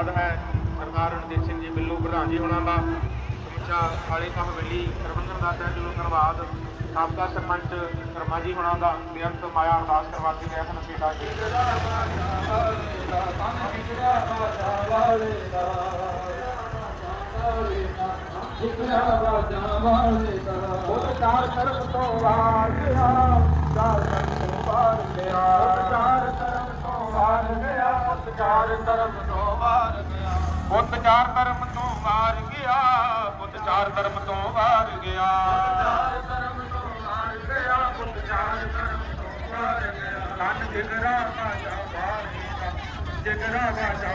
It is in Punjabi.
ਧੰਨਵਾਦ ਹੈ। ਸਰਦਾਰ ਰਣਜੀਤ ਸਿੰਘ ਜੀ ਬਿੱਲੂ ਪ੍ਰਧਾਨ ਜੀ ਹੋਣਾ ਦਾ। ਸਮੁੱਚਾ ਵਾਲੇ ਹਵੇਲੀ ਪ੍ਰਬੰਧਨ ਦਾ ਤਹਿ ਦਿਲੋਂ ਧੰਨਵਾਦ। ਸਾਬਕਾ ਸਰਪੰਚ ਕਰਮਾ ਜੀ ਹੋਣਾ ਦਾ ਬੇਅੰਤ ਮਾਇਆ ਅਰਦਾਸ ਕਰਵਾ ਕੇ ਗਏ ਹਨ ਬੇਟਾ ਜੀ ਉਹ ਚਾਰ ਤਰਫ ਤੋਂ ਵਾਰ ਗਿਆ ਚਾਰ ਤਰਫ ਚਾਰ ਤਰਫ ਤੋਂ ਵਾਰ ਗਿਆ। ਪੁੱਤ ਚਾਰ ਧਰਮ ਤੋਂ ਵਾਰ ਗਿਆ ਪੁੱਤ ਚਾਰ ਧਰਮ ਤੋਂ ਵਾਰ ਗਿਆ। ਚਾਰ ਧਰਮ ਤੋਂ ਵਾਰ ਗਿਆ ਪੁੱਤ ਚਾਰ ਧਰਮ ਤੋਂ ਵਾਰ ਗਿਆ। ਕੰਨ ਜਿਗਰਾ ਬਾਜਾ ਵਾਰ ਗਿਆ ਜਿਗਰਾ ਬਾਜਾ